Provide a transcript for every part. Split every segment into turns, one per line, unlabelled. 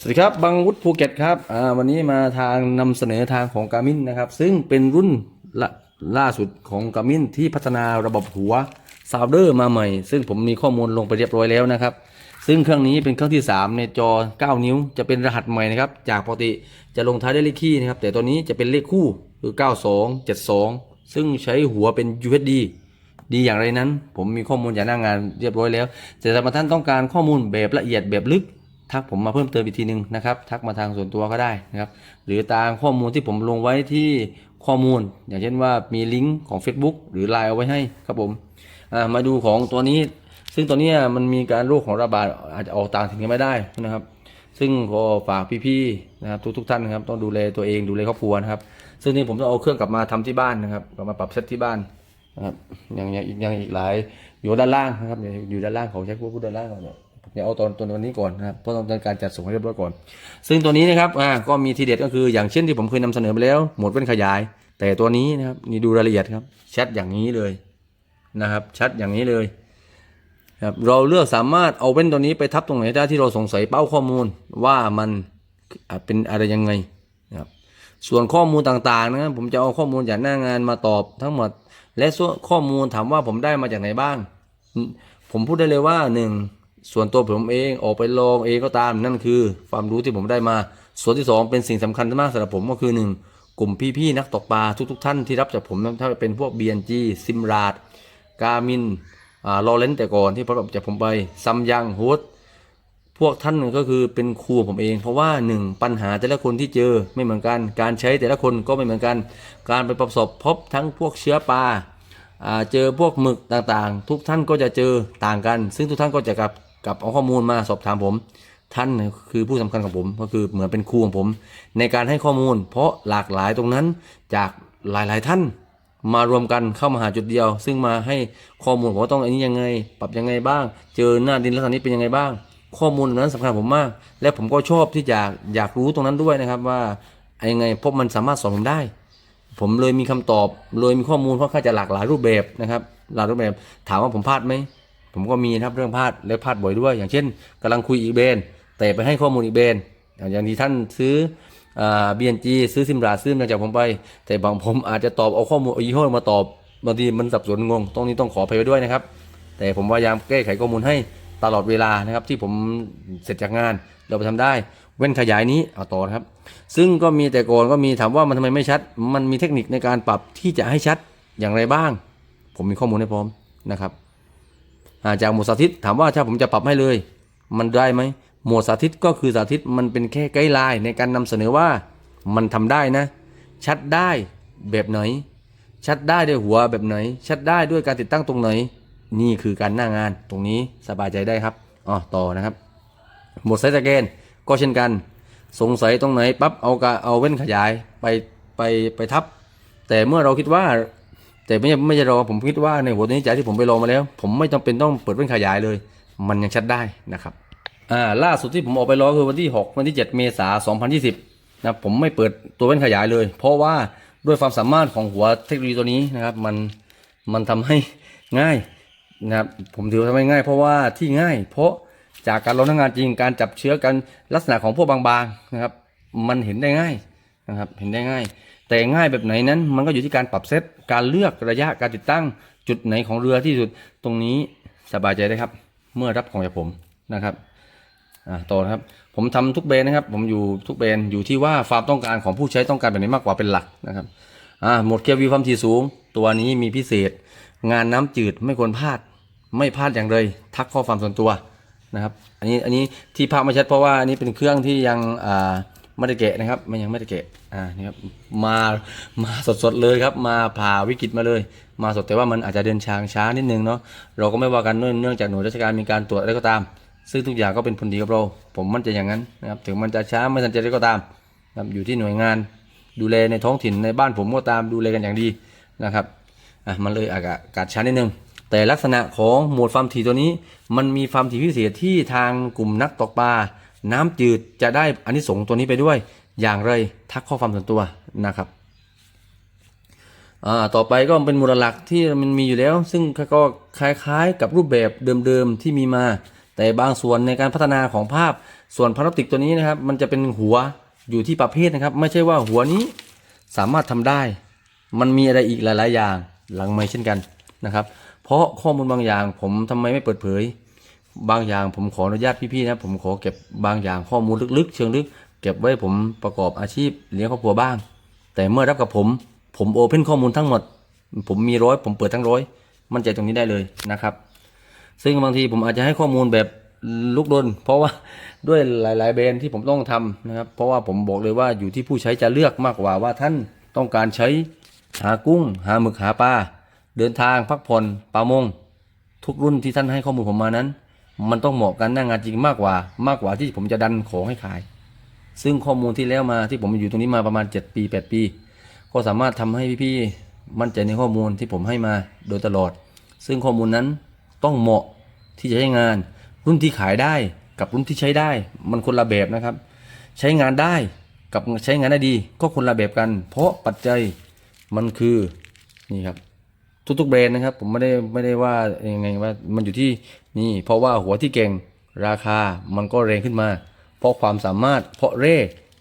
สวัสดีครับบังวุฒิภูเก็ตครับอ่าวันนี้มาทางนำเสนอทางของกามินนะครับ ซึ่งเป็นรุ่นลล่าสุดของกามินที่พัฒนาระบบหัวซาวเดอร์มาใหม่ ซึ่งผมมีข้อมูลลงไปเรียบร้อยแล้วนะครับ ซึ่งเครื่องนี้เป็นเครื่องที่ 3 ในจอ 9 นิ้ว จะเป็นรหัสใหม่นะครับ จากปกติจะลงท้ายด้วยเลขคี่นะครับ แต่ตัวนี้จะเป็นเลขคู่คือ 92 72 ซึ่งใช้หัวเป็น UHD ดีอย่างไรนั้น ผมมีข้อมูลจากหน้างานเรียบร้อยแล้ว แต่ถ้าท่านต้องการข้อมูลแบบละเอียดแบบลึก ทักผมมาเพิ่มเติมอีกทีหนึงนะครับทักมาทางส่วนตัวก็ได้นะครับหรือตามข้อมูลที่ผมลงไว้ที่ข้อมูล อย่างเช่นว่ามีลิงก์ของ Facebook หรือ Line เอาไว้ให้ครับผมมาดูของตัวนี้ ซึ่งตัวนี้มันมีการโรคของระบาดอาจจะออกต่างถิ่นกันไม่ได้นะครับ ซึ่งก็ฝากพี่ๆนะครับทุกๆท่านนะครับต้องดูแลตัวเองดูแลครอบครัวนะครับ ซึ่งนี่ผมต้องเอาเครื่องกลับมาทำที่บ้านนะครับกลับมาปรับเซตที่บ้านนะครับยังยังอีกยังอีกหลายอยู่ด้านล่างนะครับอยู่ด้านล่างของใช้พวกผู้ด้านล่างก่อนเนี่ย ผมจะเอาตอนตัวนี้ก่อนนะครับเพราะต้องการจัดส่งให้เรียบร้อยก่อน ซึ่งตัวนี้นะครับอ่าก็มีทีเด็ดก็คืออย่างเช่นที่ผมเคยนำเสนอไปแล้วโหมดเว้นขยาย แต่ตัวนี้นะครับนี่ดูรายละเอียดครับชัดอย่างนี้เลยนะครับชัดอย่างนี้เลยครับเราเลือกสามารถเอาเว้นตัวนี้ไปทับตรงไหนได้ที่เราสงสัยเป้าข้อมูลว่ามันเป็นอะไรยังไงนะครับส่วนข้อมูลต่างๆนะครับผมจะเอาข้อมูลจากหน้างานมาตอบทั้งหมด และข้อมูลถามว่าผมได้มาจากไหนบ้าง ผมพูดได้เลยว่าหนึ่ง ส่วนตัวผมเองออกไปลองเองก็ตามนั่นคือ ความรู้ที่ผมได้มา ส่วนที่สองเป็นสิ่งสำคัญมากสำหรับผมก็คือหนึ่งกลุ่มพี่ๆนักตกปลาทุกๆท่านที่รับจากผมถ้าเป็นพวก BNG ซิมราดกามินอ่ารอเลนแต่ก่อนที่พระจากผมไปซัมยังโฮสพวกท่านก็คือเป็นครูผมเอง เพราะว่าหนึ่งปัญหาแต่ละคนที่เจอไม่เหมือนกัน การใช้แต่ละคนก็ไม่เหมือนกัน การไปประสบพบทั้งพวกเชื้อปลาเจอพวกหมึกต่างๆ ทุกท่านก็จะเจอต่างกัน ซึ่งทุกท่านก็จะกับ กับเอาข้อมูลมาสอบถามผม ท่านคือผู้สำคัญของผมก็คือเหมือนเป็นครูของผม ในการให้ข้อมูล เพราะหลากหลายตรงนั้นจากหลายๆท่านมารวมกันเข้ามาหาจุดเดียว ซึ่งมาให้ข้อมูลผมว่าต้องอันนี้ยังไง ปรับยังไงบ้าง เจอหน้าดินลักษณะนี้เป็นยังไงบ้าง ข้อมูลนั้นสำคัญผมมาก และผมก็ชอบที่จะอยากรู้ตรงนั้นด้วยนะครับว่ายังไงเพราะมันสามารถสอนผมได้ ผมเลยมีคำตอบเลยมีข้อมูลค่อนข้างจะหลากหลายรูปแบบนะครับหลากหลายรูปแบบถามว่าผมพลาดไหม ผมก็มีนะครับเรื่องพลาดและพลาดบ่อยด้วย อย่างเช่นกำลังคุยอีเบนแต่ไปให้ข้อมูลอีเบนอย่างที่ท่านซื้อบีเอ็นจีซื้อซิมราซื้อมาจากผมไป แต่บางผมอาจจะตอบเอาข้อมูลอายี่ห้อมาตอบบางทีมันสับสนงง ตรงนี้ต้องขออภัยไว้ด้วยนะครับ แต่ผมพยายามแก้ไขข้อมูลให้ตลอดเวลานะครับ ที่ผมเสร็จจากงานเราไปทำได้ เว้นขยายนี้เอาต่อครับ ซึ่งก็มีแต่ก่อนก็มีถามว่ามันทำไมไม่ชัด มันมีเทคนิคในการปรับที่จะให้ชัดอย่างไรบ้าง ผมมีข้อมูลให้พร้อมนะครับ จากหมวดสาธิตถามว่าถ้าผมจะปรับให้เลย มันได้ไหมหมวดสาธิตก็คือสาธิตมันเป็นแค่ไกด์ไลน์ในการนำเสนอว่ามันทำได้นะ ชัดได้แบบไหน ชัดได้ด้วยหัวแบบไหน ชัดได้ด้วยการติดตั้งตรงไหน นี่คือการหน้างานตรงนี้สบายใจได้ครับอ๋อต่อนะครับ หมวดไซส์สแกนก็เช่นกัน สงสัยตรงไหนปั๊บเอากะเอาเว้นขยายไปไปไปทับ แต่เมื่อเราคิดว่า แต่ไม่ใช่ไม่ใช่รอผมคิดว่าในหัวตัวนี้ใจที่ผมไปลองมาแล้ว ผมไม่จำเป็นต้องเปิดเว้นขยายเลย มันยังชัดได้นะครับอ่าล่าสุดที่ผมออกไปลองคือวันที่ 6 วันที่ 7 เมษายน 2020นะผมไม่เปิดตัวเว้นขยายเลย เพราะว่าด้วยความสามารถของหัวเทคโนโลยีตัวนี้นะครับ มันมันทำให้ง่ายนะครับผมถือว่าทำให้ง่าย เพราะว่าที่ง่าย เพราะจากการลองทำงานจริงการจับเชื้อกันลักษณะของพวกบางๆนะครับ มันเห็นได้ง่ายนะครับเห็นได้ง่าย แต่ง่ายแบบไหนนั้นมันก็อยู่ที่การปรับเซตการเลือกระยะการติดตั้งจุดไหนของเรือที่สุดตรงนี้สบายใจได้ครับ เมื่อรับของจากผมนะครับอ่าต่อนะครับผมทำทุกเบรนนะครับ ผมอยู่ทุกเบรนอยู่ที่ว่าความต้องการของผู้ใช้ต้องการแบบไหนมากกว่าเป็นหลักนะครับอ่าหมดเควีความถี่สูง ตัวนี้มีพิเศษ งานน้ำจืดไม่ควรพลาด ไม่พลาดอย่างเลยทักข้อความส่วนตัวนะครับ อันนี้อันนี้ที่ภาพไม่ชัดเพราะว่าอันนี้เป็นเครื่องที่ยังอ่า ไม่ได้แกะนะครับ มันยังไม่ได้แกะอ่านี่ครับมามาสดๆเลยครับ มาผ่าวิกฤตมาเลย มาสดแต่ว่ามันอาจจะเดินช้างช้านิดนึงเนาะเราก็ไม่ว่ากันเนื่องจากหน่วยราชการมีการตรวจอะไรก็ตาม ซึ่งทุกอย่างก็เป็นผลดีกับเรา ผมมั่นใจอย่างนั้นนะครับถึงมันจะช้าไม่ทันใจก็ตามครับอยู่ที่หน่วยงาน ดูแลในท้องถิ่นในบ้านผมก็ตามดูแลกันอย่างดีนะครับอะมันเลยอากาศอากาศช้านิดนึงแต่ลักษณะของหมวดฟาร์มถี่ตัวนี้ มันมีฟาร์มถี่พิเศษที่ทางกลุ่มนักตกปลา น้ำจืดจะได้อานิสงส์ตัวนี้ไปด้วย อย่างไรทักข้อความส่วนตัวนะครับต่อไปก็เป็นมูลหลักที่มันมีอยู่แล้ว ซึ่งก็คล้ายๆกับรูปแบบเดิมๆที่มีมา แต่บางส่วนในการพัฒนาของภาพส่วนพลาสติกตัวนี้นะครับ มันจะเป็นหัวอยู่ที่ประเภทนะครับ ไม่ใช่ว่าหัวนี้สามารถทำได้ มันมีอะไรอีกหลายๆอย่างหลังไม่เช่นกันนะครับ เพราะข้อมูลบางอย่างผมทำไมไม่เปิดเผย บางอย่างผมขออนุญาตพี่ๆนะผมขอเก็บบางอย่างข้อมูลลึกๆ เชิงลึก เก็บไว้ผมประกอบอาชีพเลี้ยงครอบครัวบ้าง แต่เมื่อรับกับผม ผมโอเพนข้อมูลทั้งหมด ผมมีร้อยผมเปิดทั้งร้อยมั่นใจตรงนี้ได้เลยนะครับ ซึ่งบางทีผมอาจจะให้ข้อมูลแบบลุกดน เพราะว่าด้วยหลาย ๆ แบรนด์ที่ผมต้องทำนะครับ เพราะว่าผมบอกเลยว่าอยู่ที่ผู้ใช้จะเลือกมากกว่าว่าท่านต้องการใช้หากุ้ง หาหมึกหาปลาเดินทางพักผ่อนปลามง ทุกรุ่นที่ท่านให้ข้อมูลผมมานั้น มันต้องเหมาะกันหน้างงานจริงมากกว่า มากกว่าที่ผมจะดันของให้ขาย ซึ่งข้อมูลที่แล้วมาที่ผมอยู่ตรงนี้มาประมาณ 7 ปี 8 ปี ก็สามารถทำให้พี่ๆมั่นใจในข้อมูลที่ผมให้มาโดยตลอด ซึ่งข้อมูลนั้นต้องเหมาะที่จะใช้งาน รุ่นที่ขายได้กับรุ่นที่ใช้ได้ มันคนละแบบนะครับ ใช้งานได้กับใช้งานได้ดี ก็คนละแบบกัน เพราะปัจจัยมันคือนี่ครับ ทุกๆแบรนด์นะครับ ผมไม่ได้ไม่ได้ว่ายังไงว่ามันอยู่ที่นี่ เพราะว่าหัวที่เก่งราคามันก็แรงขึ้นมา เพราะความสามารถเพราะเร่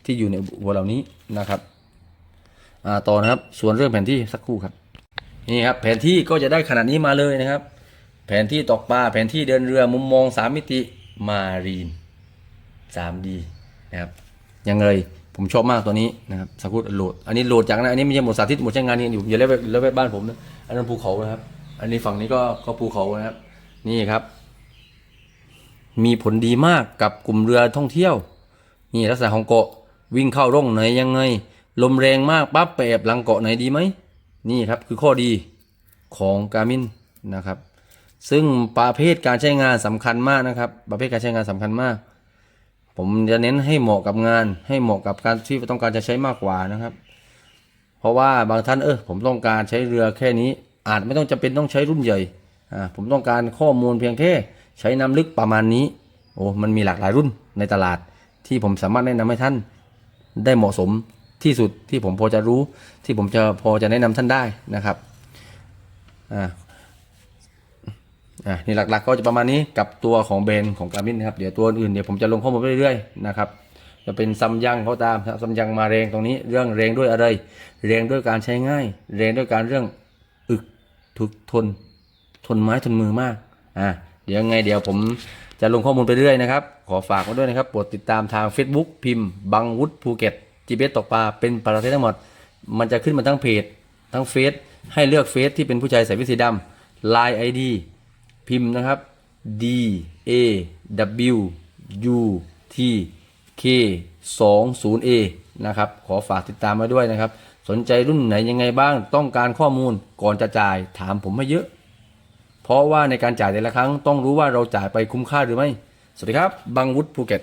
ที่อยู่ในหัวเหล่านี้นะครับอ่าต่อนะครับส่วนเรื่องแผนที่สักครู่ครับนี่ครับแผนที่ก็จะได้ขนาดนี้มาเลยนะครับ แผนที่ตกปลาแผนที่เดินเรือมุมมองสามมิติมารีน 3D นะครับยังเลย ผมชอบมากตัวนี้นะครับสกุลโหลด อันนี้โหลดจากนะอันนี้ไม่ใช่หมดสาธิตหมดใช้งานนี่อยู่อย่าเล่นเล่นบ้านผมนะอันนั้นภูเขานะครับ อันนี้ฝั่งนี้ก็ก็ภูเขานะครับ นี่ครับ มีผลดีมากกับกลุ่มเรือท่องเที่ยว นี่ลักษณะของเกาะวิ่งเข้าร่องไหนยังไง ลมแรงมากปั๊บไปแอบหลังเกาะไหนดีไหมนี่ครับคือข้อดีของการมินนะครับ ซึ่งประเภทการใช้งานสำคัญมากนะครับ ประเภทการใช้งานสำคัญมาก ผมจะเน้นให้เหมาะกับงาน ให้เหมาะกับการที่ต้องการจะใช้มากกว่านะครับ เพราะว่าบางท่านเออผมต้องการใช้เรือแค่นี้ อาจไม่ต้องจำเป็นต้องใช้รุ่นใหญ่อ่าผมต้องการข้อมูลเพียงแค่ใช้น้ำลึกประมาณนี้โอ้มันมีหลากหลายรุ่นในตลาด ที่ผมสามารถแนะนำให้ท่าน ได้เหมาะสมที่สุดที่ผมพอจะรู้ ที่ผมจะพอจะแนะนำท่านได้นะครับอ่า อะนี่หลักๆก็จะประมาณนี้กับตัวของเบนของกามินนะครับเดี๋ยวตัวอื่นเดี๋ยวผมจะลงข้อมูลไปเรื่อยๆนะครับจะเป็นซัมยังเขาตามซัมยังมาแรงตรงนี้เรื่องแรงด้วยอะไรแรงด้วยการใช้ง่าย แรงด้วยการเรื่องอึกถึกทน ทนไม้ทนมือมากอะเดี๋ยวยังไงเดี๋ยวผมจะลงข้อมูลไปเรื่อยนะครับ ขอฝากไว้ด้วยนะครับโปรดติดตามทาง Facebook พิมพ์ บังวุฒภูเก็ตจีเบสตกปลาเป็นประเทศทั้งหมด มันจะขึ้นมาทั้งเพจ ทั้งเฟซให้เลือกเฟซที่เป็นผู้ชายใส่วิสีดำ Line ID พิมพ์นะครับ D A W U T K 2 0 A นะครับ ขอฝากติดตามมาด้วยนะครับ สนใจรุ่นไหนยังไงบ้าง ต้องการข้อมูลก่อนจะจ่ายถามผมให้เยอะ เพราะว่าในการจ่ายแต่ละครั้งต้องรู้ว่าเราจ่ายไปคุ้มค่าหรือไม่ สวัสดีครับ บังวุฒิภูเก็ต